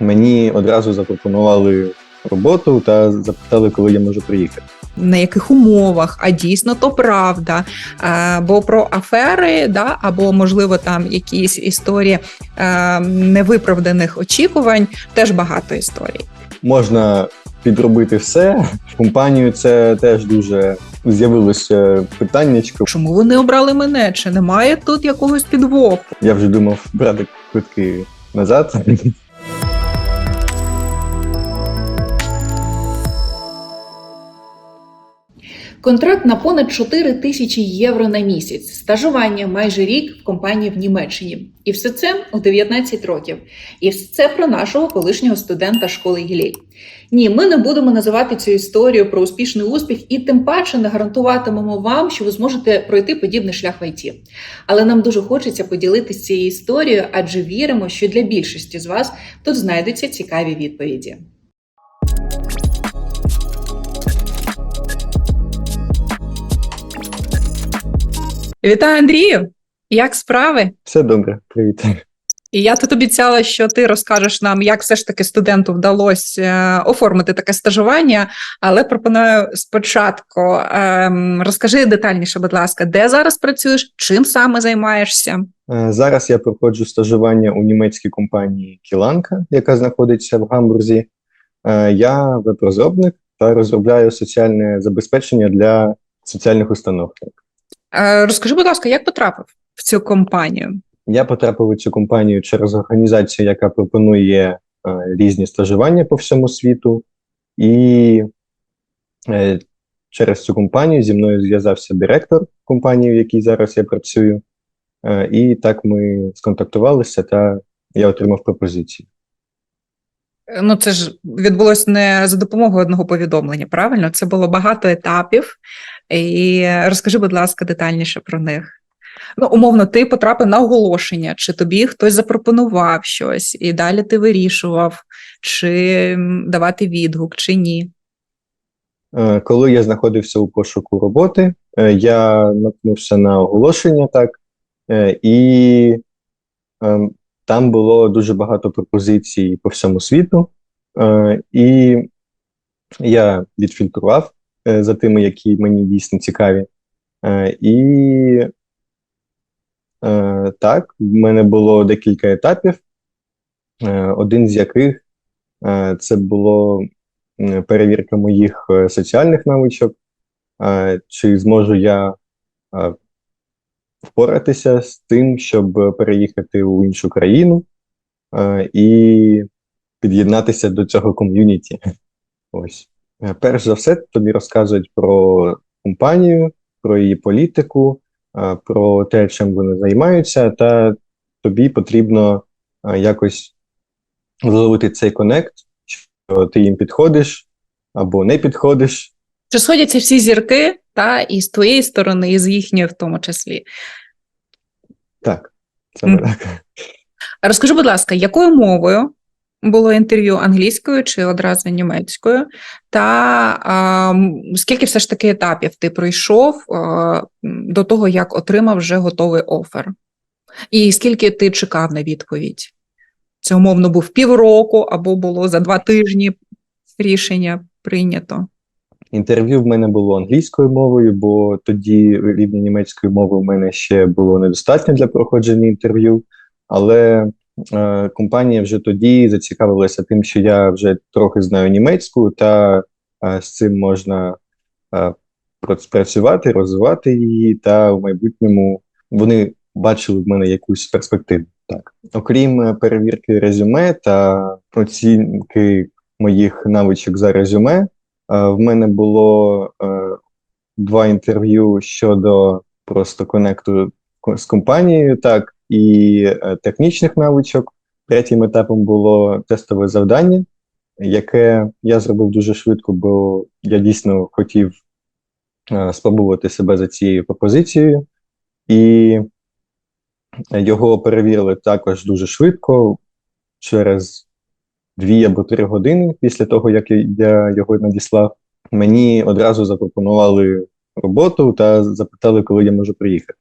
Мені одразу запропонували роботу та запитали, коли я можу приїхати. на яких умовах, а дійсно то правда. Е, Бо про афери, да, або можливо там якісь історії е, невиправданих очікувань, теж багато історій. Можна підробити все. В компанію це теж дуже з'явилося питаннячко. Чому вони обрали мене? Чи немає тут якогось підвоху? Я вже думав брати квитки назад. Контракт на понад 4 тисячі євро на місяць, стажування майже рік в компанії в Німеччині. І все це у 19 років. І все це про нашого колишнього студента школи Гілей. Ні, ми не будемо називати цю історію про успішний успіх і тим паче не гарантуватимемо вам, що ви зможете пройти подібний шлях в ІТ. Але нам дуже хочеться поділитися цією історією, адже віримо, що для більшості з вас тут знайдуться цікаві відповіді. Вітаю, Андрію! Як справи? Все добре, привіт. І я тут обіцяла, що ти розкажеш нам, як все ж таки студенту вдалося е, оформити таке стажування. Але пропоную спочатку ем, розкажи детальніше, будь ласка, де зараз працюєш, чим саме займаєшся? Е, Зараз я проходжу стажування у німецькій компанії Кіланка, яка знаходиться в Гамбурзі. Е, Я веб-розробник та розробляю соціальне забезпечення для соціальних установ. Е, розкажи, будь ласка, як потрапив в цю компанію? Я потрапив у цю компанію через організацію, яка пропонує е, різні стажування по всьому світу, і е, через цю компанію зі мною зв'язався директор компанії, в якій зараз я працюю. І так ми сконтактувалися, та я отримав пропозицію. Ну, це ж відбулось не за допомогою одного повідомлення, правильно? Це було багато етапів. І розкажи, будь ласка, детальніше про них. Ну, умовно, ти потрапив на оголошення, чи тобі хтось запропонував щось, і далі ти вирішував, чи давати відгук, чи ні. Е, Коли я знаходився у пошуку роботи, е, я наткнувся на оголошення, так, е, і ем, там було дуже багато пропозицій по всьому світу, і я відфільтрував за тими, які мені дійсно цікаві. Е, І е, так, в мене було декілька етапів, е, один з яких е, це було перевірка моїх е, соціальних навичок, е, чи зможу я е, впоратися з тим, щоб переїхати у іншу країну е, і під'єднатися до цього ком'юніті. Ось. Е, Перш за все, тобі розказують про компанію, про її політику, е, про те, чим вони займаються, та тобі потрібно е, якось зловити цей конект, що ти їм підходиш або не підходиш. Чи сходяться всі зірки, та і з твоєї сторони, і з їхньої в тому числі. Так, саме Мгм. так. Розкажи, будь ласка, якою мовою було інтерв'ю англійською чи одразу німецькою? Та а, скільки все ж таки етапів ти пройшов а, до того, як отримав вже готовий офер? І скільки ти чекав на відповідь? Це умовно був півроку або було за два тижні рішення прийнято. Інтерв'ю в мене було англійською мовою, бо тоді рівня німецької мови в мене ще було недостатньо для проходження інтерв'ю. Але е, компанія вже тоді зацікавилася тим, що я вже трохи знаю німецьку, та е, з цим можна е, працювати, розвивати її, та в майбутньому вони бачили в мене якусь перспективу. Так, окрім е, перевірки резюме та оцінки моїх навичок за резюме. Е, В мене було е, два інтерв'ю щодо просто конекту з компанією, так, і е, технічних навичок. Третім етапом було тестове завдання, яке я зробив дуже швидко, бо я дійсно хотів е, спробувати себе за цією пропозицією. І його перевірили також дуже швидко, через дві або три години після того, як я його надіслав, мені одразу запропонували роботу та запитали, коли я можу приїхати.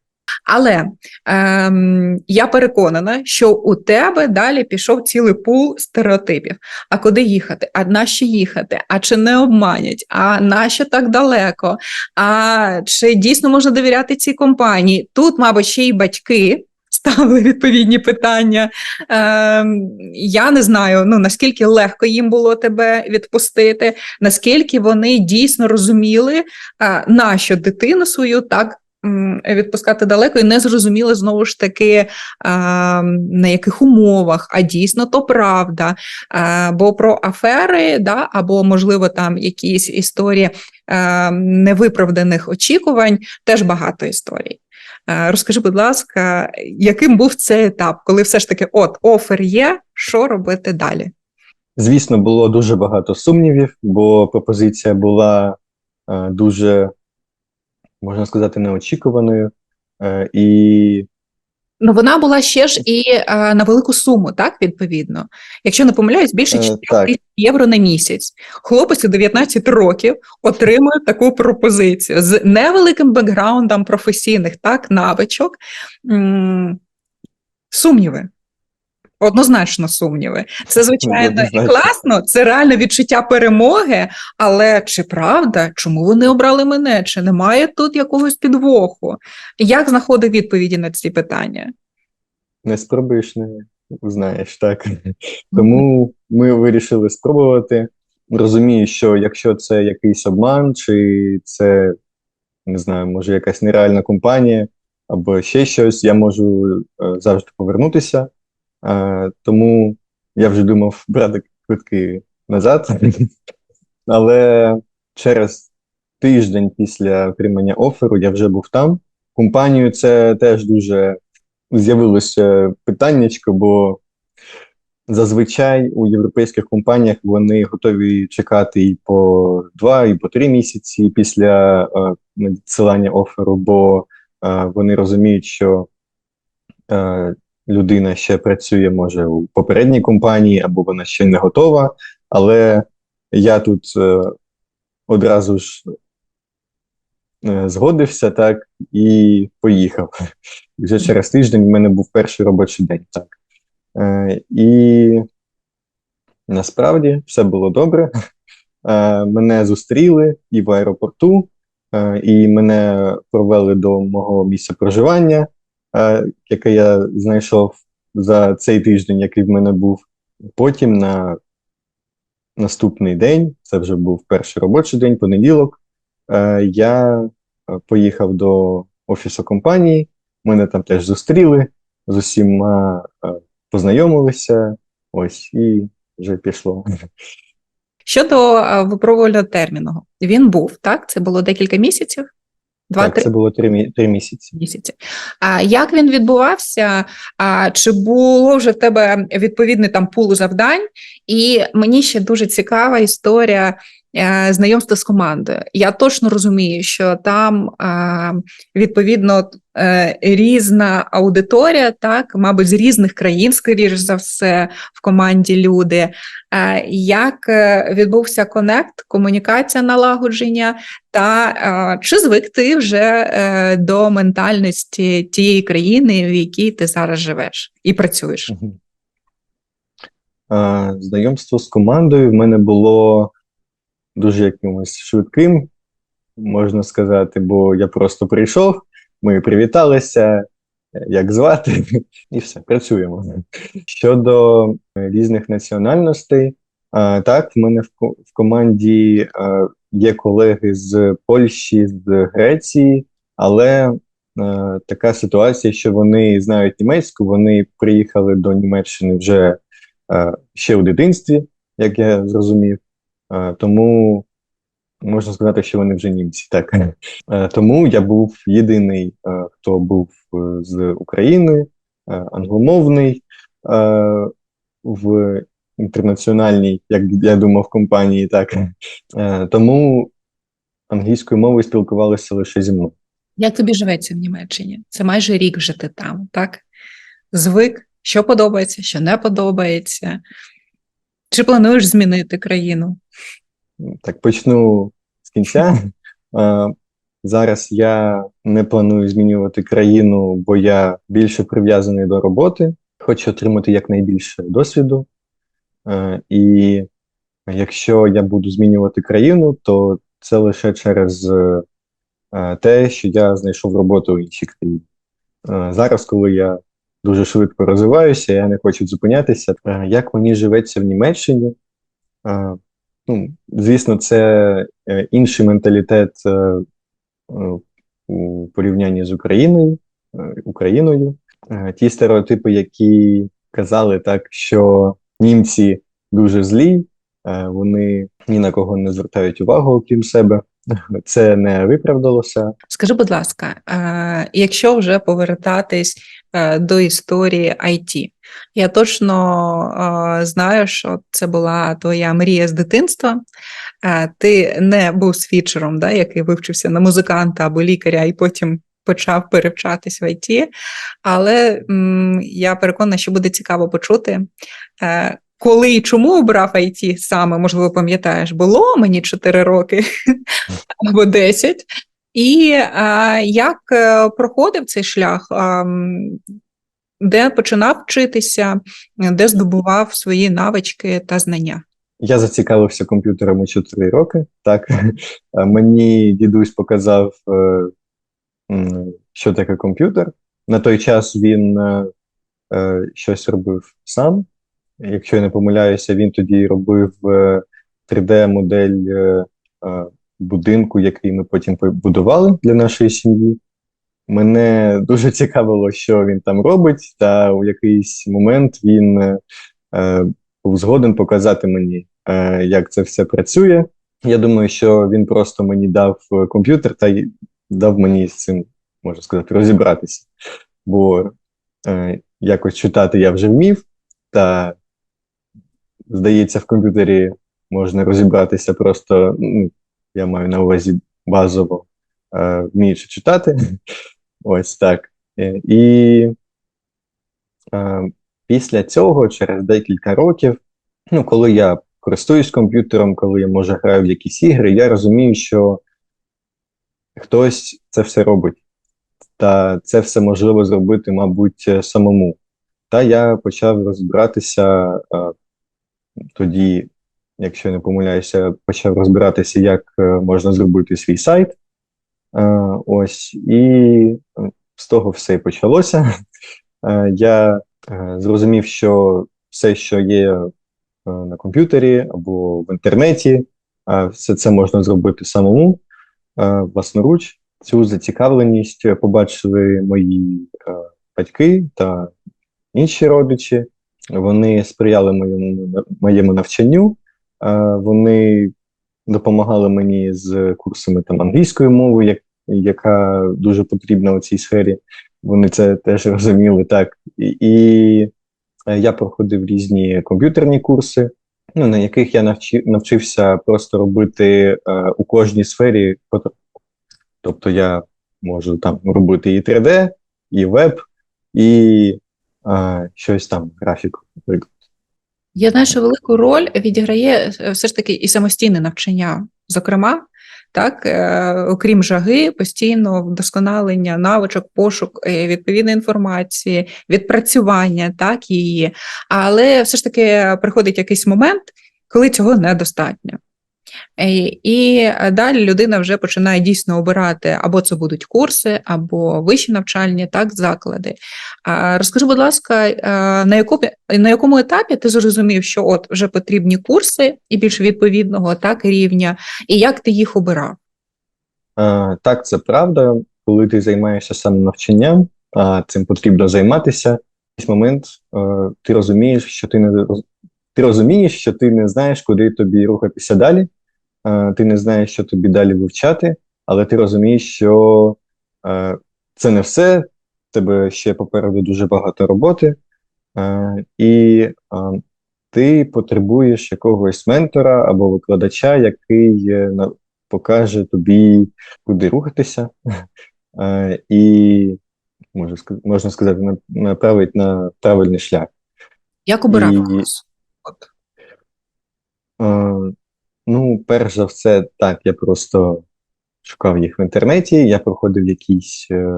Але ем, я переконана, що у тебе далі пішов цілий пул стереотипів. А куди їхати? А на що їхати? А чи не обманять? А на що так далеко? А чи дійсно можна довіряти цій компанії? Тут, мабуть, ще й батьки. Ставили відповідні питання. Ем, я не знаю, ну наскільки легко їм було тебе відпустити, наскільки вони дійсно розуміли, а, нащо дитину свою так відпускати далеко, і не зрозуміли знову ж таки, на яких умовах, а дійсно то правда. Бо про афери, да, або, можливо, там якісь історії невиправданих очікувань, теж багато історій. Розкажи, будь ласка, яким був цей етап, коли все ж таки от офер є, що робити далі? Звісно, було дуже багато сумнівів, бо пропозиція була дуже, можна сказати, неочікуваною. Е, і Ну, вона була ще ж і е, на велику суму, так, відповідно. Якщо не помиляюсь, більше Е, 4 так. тисяч євро на місяць. Хлопець у 19 років отримує таку пропозицію з невеликим бекграундом професійних так, навичок. М, Сумніви. Однозначно сумніви. Це, звичайно, і класно, це реально відчуття перемоги, але чи правда, чому вони обрали мене? Чи немає тут якогось підвоху? Як знаходив відповіді на ці питання? не спробуєш, не узнаєш, так. Тому ми вирішили спробувати. Розумію, що якщо це якийсь обман, чи це, не знаю, може якась нереальна компанія, або ще щось, я можу е, завжди повернутися. Тому я вже думав брати квитки назад. Але через тиждень після отримання оферу я вже був там. Компанію це теж дуже з'явилося питаннячко, бо зазвичай у європейських компаніях вони готові чекати і по два, і по три місяці після е, надсилання оферу, бо е, вони розуміють, що е, людина ще працює, може, у попередній компанії, або вона ще не готова. Але я тут е, одразу ж е, згодився, так, і поїхав. Вже через тиждень в мене був перший робочий день. Так. Е, і насправді все було добре. Е, мене зустріли і в аеропорту, е, і мене провели до мого місця проживання, яке я знайшов за цей тиждень, який в мене був. Потім на наступний день, це вже був перший робочий день, понеділок, е, я е, поїхав до офісу компанії. Мене там теж зустріли, з усіма е, познайомилися. Ось і вже пішло. Щодо е, випробувального терміну, він був, так? Це було декілька місяців? Так, Два-три це було три, три місяці. місяці. А як він відбувався? А чи було вже в тебе відповідний там пул завдань? І мені ще дуже цікава історія знайомства з командою. Я точно розумію, що там е, відповідно е, різна аудиторія, так, мабуть, з різних країн, скоріш за все, в команді люди. Е, Як е, відбувся конект, комунікація налагодження, та е, чи звик ти вже е, до ментальності тієї країни, в якій ти зараз живеш і працюєш? Знайомство з командою в мене було дуже якимось швидким, можна сказати, бо я просто прийшов, ми привіталися, е, як звати, і все, працюємо. Щодо е, різних національностей, так, в мене в, команді е, є колеги з Польщі, з Греції, але е, така ситуація, що вони знають німецьку, вони приїхали до Німеччини вже е, ще у дитинстві, як я зрозумів. Е, тому можна сказати, що вони вже німці. Так. Е, тому я був єдиний, е, хто був з України, англомовний в інтернаціональній, як я думав, компанії. Так. Тому англійською мовою спілкувалися лише зі мною. Як тобі живеться в Німеччині? Це майже рік вже ти там, так? Звик, що подобається, що не подобається. Чи плануєш змінити країну? Так, почну з кінця. Е, Зараз я не планую змінювати країну, бо я більше прив'язаний до роботи, хочу отримати якнайбільше досвіду. Е, І якщо я буду змінювати країну, то це лише через е, те, що я знайшов роботу в іншій країні. Зараз, коли я дуже швидко розвиваюся, я не хочу зупинятися. Е, Як мені живеться в Німеччині? Е, Ну, звісно, це е, інший менталітет у порівнянні з Україною. Україною. Ті стереотипи, які казали так, що німці дуже злі, вони ні на кого не звертають увагу, окрім себе. Це не виправдалося. Скажи, будь ласка, е, якщо вже повертатись е, до історії IT, я точно е, знаю, що це була твоя мрія з дитинства. Ти не був свідчером, да, який вивчився на музиканта або лікаря, і потім почав перевчатись в IT. Але м, я переконана, що буде цікаво почути. е, Коли і чому обрав IT саме, можливо, пам'ятаєш, було мені 4 роки або 10. І а, як е, проходив цей шлях, а, де починав вчитися, де здобував свої навички та знання? Я зацікавився комп'ютером у 4 роки. Так мені дідусь показав, е, що таке комп'ютер. На той час він е, щось робив сам. Якщо я не помиляюся, він тоді робив 3D-модель е, е, будинку, який ми потім побудували для нашої сім'ї. Мене дуже цікавило, що він там робить, та у якийсь момент він е, е, був згоден показати мені, е, як це все працює. Я думаю, що він просто мені дав е, комп'ютер та дав мені з цим, можна сказати, розібратися. Бо е, якось читати я вже вмів, та, здається, в комп'ютері можна розібратися просто, ну, я маю на увазі базово, е, вміючи читати. Ось так. Е, І е, після цього, через декілька років, ну, коли я користуюсь комп'ютером, коли я може граю в якісь ігри, я розумію, що хтось це все робить. Та це все можливо зробити, мабуть, самому. Та я почав розбиратися е, тоді, якщо я не помиляюся, почав розбиратися, як е, можна зробити свій сайт. Е, ось, і з того все і почалося. Е, Я зрозумів, що все, що є на комп'ютері або в інтернеті, все це можна зробити самому, власноруч. Цю зацікавленість побачили мої батьки та інші родичі. Вони сприяли моєму, моєму навчанню, е, вони допомагали мені з курсами там англійської мови, як, яка дуже потрібна у цій сфері. Вони це теж розуміли так. І, і е, я проходив різні комп'ютерні курси, ну, на яких я навчи, навчився просто робити е, у кожній сфері фото. Тобто я можу там робити і 3D, і веб, і щось там, наприклад. Я знаю, що велику роль відіграє е, все ж таки і самостійне навчання. Зокрема, так, е, окрім жаги, постійно вдосконалення навичок, пошук е, відповідної інформації, відпрацювання так, її. Але все ж таки приходить якийсь момент, коли цього недостатньо. Е, І далі людина вже починає дійсно обирати або це будуть курси, або вищі навчальні так, заклади. Розкажи, будь ласка, е, на якому, на якому етапі ти зрозумів, що от вже потрібні курси і більш відповідного так, рівня, і як ти їх обирав? Е, Так, це правда. Коли ти займаєшся самонавчанням, а цим потрібно займатися. В якийсь момент е, ти розумієш, що ти не ти розумієш, що ти не знаєш, куди тобі рухатися далі. Е, Ти не знаєш, що тобі далі вивчати, але ти розумієш, що е, це не все. Тебе ще попереду дуже багато роботи, е, і ти потребуєш якогось ментора або викладача, який покаже тобі, куди рухатися, і можна сказати, направить на правильний шлях. Як обирав І- Ну, перш за все, так, я просто шукав їх в інтернеті, я проходив якісь е,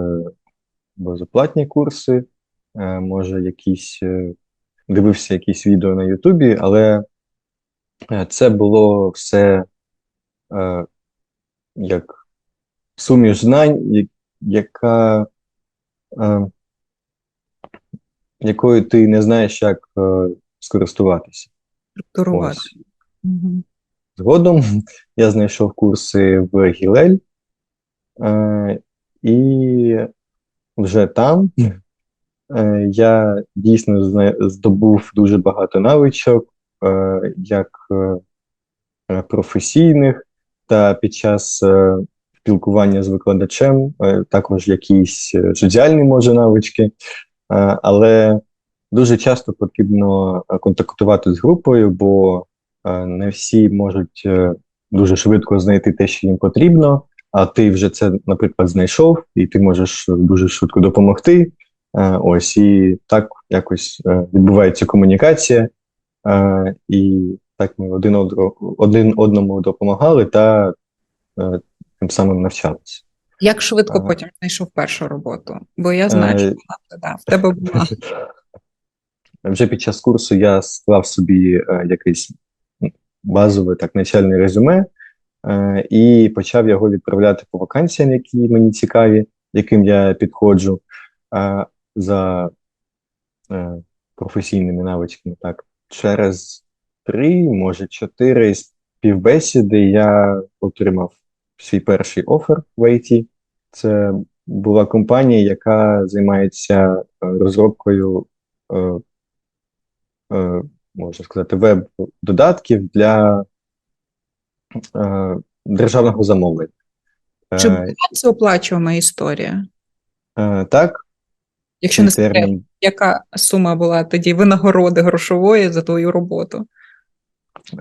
безоплатні курси, е, може, якісь е, дивився якісь відео на Ютубі, але е, це було все е, як суміш знань, я- яка, е, якою ти не знаєш, як е, скористуватися. Структурувати. Ось. Згодом я знайшов курси в Гілель, е, і вже там е, я дійсно здобув дуже багато навичок, е, як е, е, професійних, та під час е, спілкування з викладачем е, також якісь е, соціальні може навички, Е, але дуже часто потрібно е, контактувати з групою, бо не всі можуть е, дуже швидко знайти те, що їм потрібно, а ти вже це, наприклад, знайшов, і ти можеш дуже швидко допомогти. Е, Ось і так якось е, відбувається комунікація, е, і так ми один, один одному допомагали та е, тим самим навчалися. Як швидко Ага. потім знайшов першу роботу? Бо я знаю, що Е, вона да, в тебе була. Вже під час курсу я склав собі е, якесь базове так начальне резюме е, і почав його відправляти по вакансіям, які мені цікаві, яким я підходжу е, за е, професійними навичками. Так, через три, може чотири співбесіди я отримав свій перший офер в IT. Це була компанія, яка займається розробкою можна сказати, веб-додатків для е, державного замовлення. Чи Е, була це оплачувана історія? е, так, Якщо не секрет, яка сума була тоді винагороди грошової за твою роботу?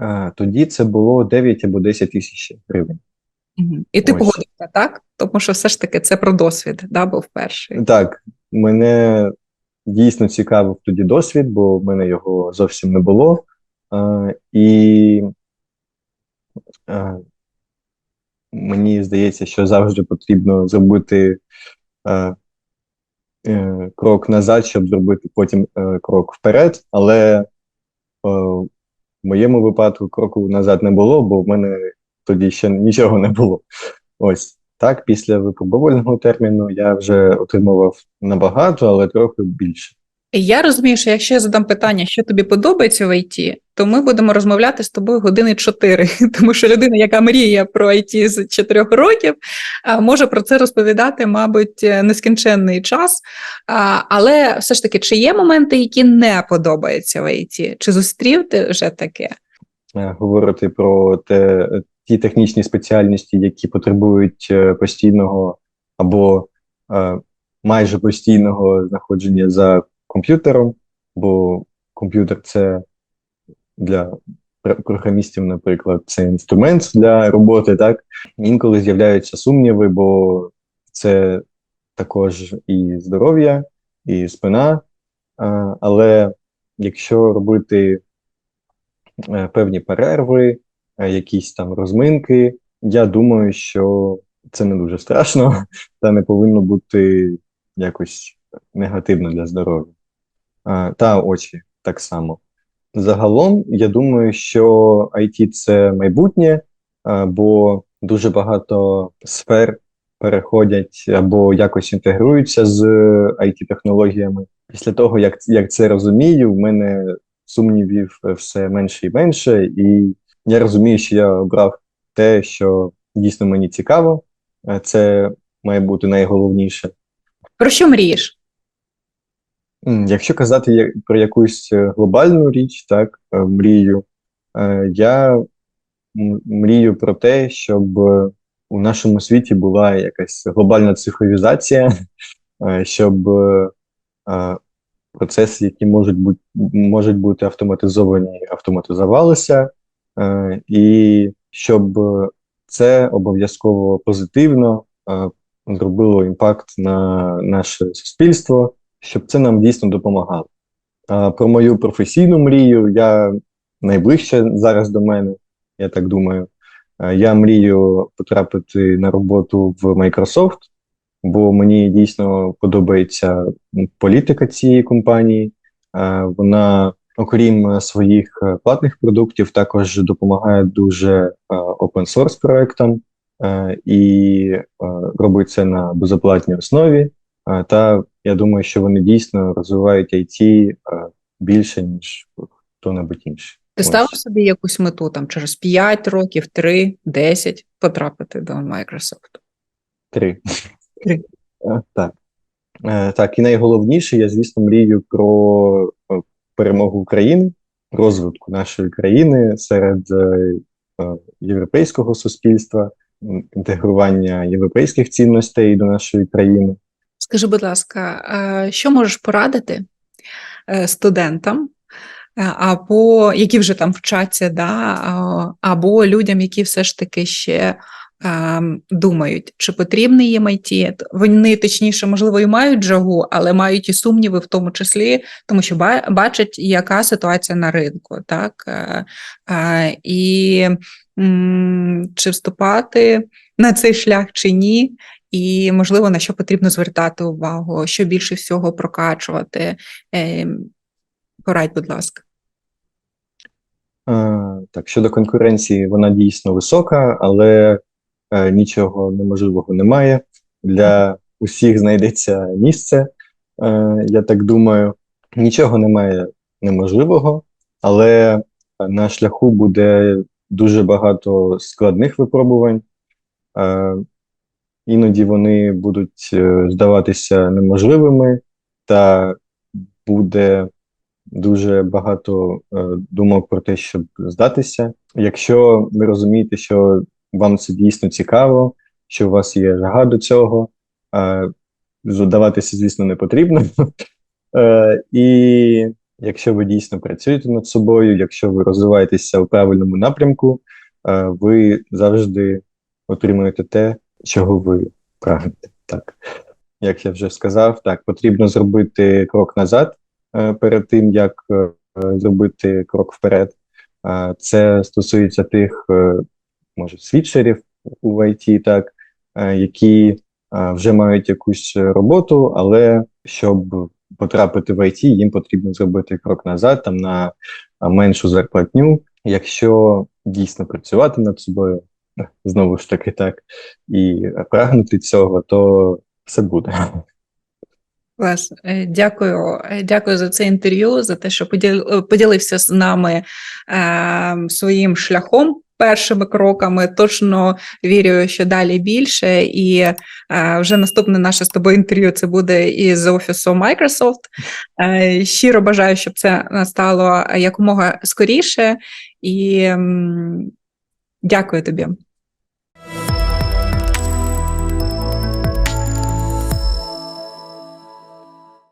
е, тоді це було 9 або 10 тисяч гривень. Мгм. І ти Ось. погодився, так? Тому що все ж таки це про досвід, да, був перший. Так, мене дійсно цікавив тоді досвід, бо в мене його зовсім не було. Е, і е, мені здається, що завжди потрібно зробити е, е, крок назад, щоб зробити потім е, крок вперед. Але е, в моєму випадку кроку назад не було, бо в мене тоді ще нічого не було. Ось так, після випробувального терміну я вже отримував набагато, але трохи більше. Я розумію, що якщо я задам питання, що тобі подобається в IT, то ми будемо розмовляти з тобою години чотири, тому що людина, яка мріє про IT з чотирьох років, може про це розповідати, мабуть, нескінченний час. Але все ж таки, чи є моменти, які не подобаються в IT? Чи зустрів ти вже таке? Е, Говорити про те, ті технічні спеціальності, які потребують е, постійного або е, майже постійного знаходження за комп'ютером, бо комп'ютер це для програмістів, наприклад, це інструмент для роботи, так? Інколи з'являються сумніви, бо це також і здоров'я, і спина. Але якщо робити е, певні перерви, е, якісь там розминки, я думаю, що це не дуже страшно та не повинно бути якось негативно для здоров'я. Та очі так само. Загалом, я думаю, що IT – це майбутнє, бо дуже багато сфер переходять або якось інтегруються з IT-технологіями. Після того, як, як це розумію, в мене сумнівів все менше і менше, і я розумію, що я обрав те, що дійсно мені цікаво. Е, Це має бути найголовніше. Про що мрієш? Якщо казати про якусь е, глобальну річ, так, е, мрію, я мрію про те, щоб у нашому світі була якась глобальна цифровізація, щоб процеси, які можуть бути, можуть бути автоматизовані, автоматизувалися, е, і щоб е, це обов'язково позитивно е, зробило імпакт на наше суспільство, щоб це нам дійсно допомагало. Про мою професійну мрію я найближче зараз до мене, я так думаю. Я мрію потрапити на роботу в Microsoft, бо мені дійсно подобається політика цієї компанії. Вона, окрім е, своїх е, платних продуктів, також допомагає дуже е, open source проектам і робить це на безоплатній основі. Та я думаю, що вони дійсно розвивають IT більше, ніж хто-небудь інший. Ти ставив собі якусь мету там через 5 років, 3, 10 потрапити до Microsoft? Три. Три. Так. Так, і найголовніше, я, звісно, мрію про перемогу України, розвитку нашої країни серед е, е, європейського суспільства, інтегрування європейських цінностей до нашої країни. Скажи, будь ласка, що можеш порадити е, студентам, або які вже там вчаться, да, або людям, які все ж таки ще думають, чи потрібний їм IT? Вони точніше, можливо, і мають жагу, але мають і сумніви в тому числі, тому що бачать, яка ситуація на ринку, так Е, е, і чи вступати на цей шлях чи ні, і можливо на що потрібно звертати увагу, що більше всього прокачувати. Е, Порадь, будь ласка. Так, щодо конкуренції, вона дійсно висока, але нічого неможливого немає. Для усіх знайдеться місце, е, я так думаю. Нічого немає неможливого, але на шляху буде дуже багато складних випробувань. Е, Іноді вони будуть е, здаватися неможливими, та буде дуже багато е, думок про те, щоб здатися. Якщо ви розумієте, що вам це дійсно цікаво, що у вас є жага до цього, е, здаватися, звісно, не потрібно. Е, і якщо ви дійсно працюєте над собою, якщо ви розвиваєтеся у правильному напрямку, е, ви завжди отримуєте те, чого ви прагнете. Так. Як я вже сказав, так, потрібно зробити крок назад перед тим, як зробити крок вперед. Це стосується тих, може, світшерів у IT, так, е, які е, вже мають якусь роботу, але щоб потрапити в IT, їм потрібно зробити крок назад, там на е, меншу зарплатню. Якщо дійсно працювати над собою, знову ж таки так, і прагнути цього, то все буде. Клас, дякую. Дякую за це інтерв'ю, за те, що поділився з нами е, своїм шляхом. Першими кроками точно вірю, що далі більше, і е, вже наступне наше з тобою інтерв'ю це буде із офісу Microsoft. Е, щиро бажаю, щоб це настало якомога скоріше, і е, дякую тобі.